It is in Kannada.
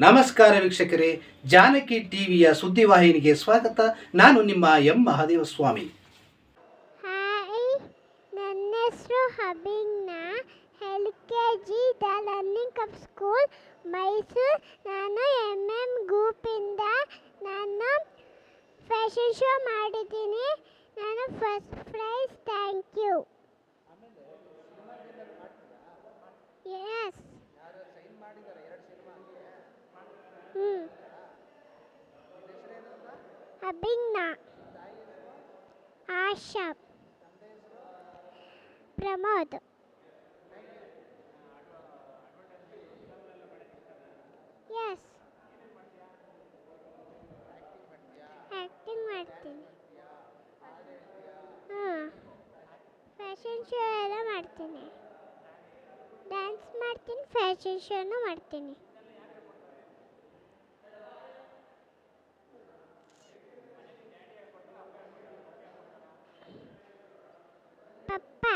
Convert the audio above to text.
ನಮಸ್ಕಾರ ವೀಕ್ಷಕರೇ, ಜಾನಕಿ ಟಿವಿಯ ಸುದ್ದಿವಾಹಿನಿಗೆ ಸ್ವಾಗತ. ನಾನು ನಿಮ್ಮ ಎಂ. ಮಹಾದೇವ ಸ್ವಾಮಿ ಹಾಯ್, ನನ್ನ ಹೆಸರು ಹಬಿನ್ನ L. K. G. The cup school, Mysuru. ನಾನು ಎಂ ಎಂ ಗ್ರೂಪಿಂದ ನಾನು ಫ್ಯಾಷನ್ ಶೋ ಮಾಡಿದ್ದೀನಿ. ನಾನು first prize Abhijna Asha Pramod. Yes acting ಮಾಡ್ತೀನಿ. ಹಾಂ. ಫ್ಯಾಷನ್ ಶೋ ಎಲ್ಲ ಮಾಡ್ತೀನಿ. ಡ್ಯಾನ್ಸ್ ಮಾಡ್ತೀನಿ ಫ್ಯಾಷನ್ ಶೋನೂ ಮಾಡ್ತೀನಿ. Bye.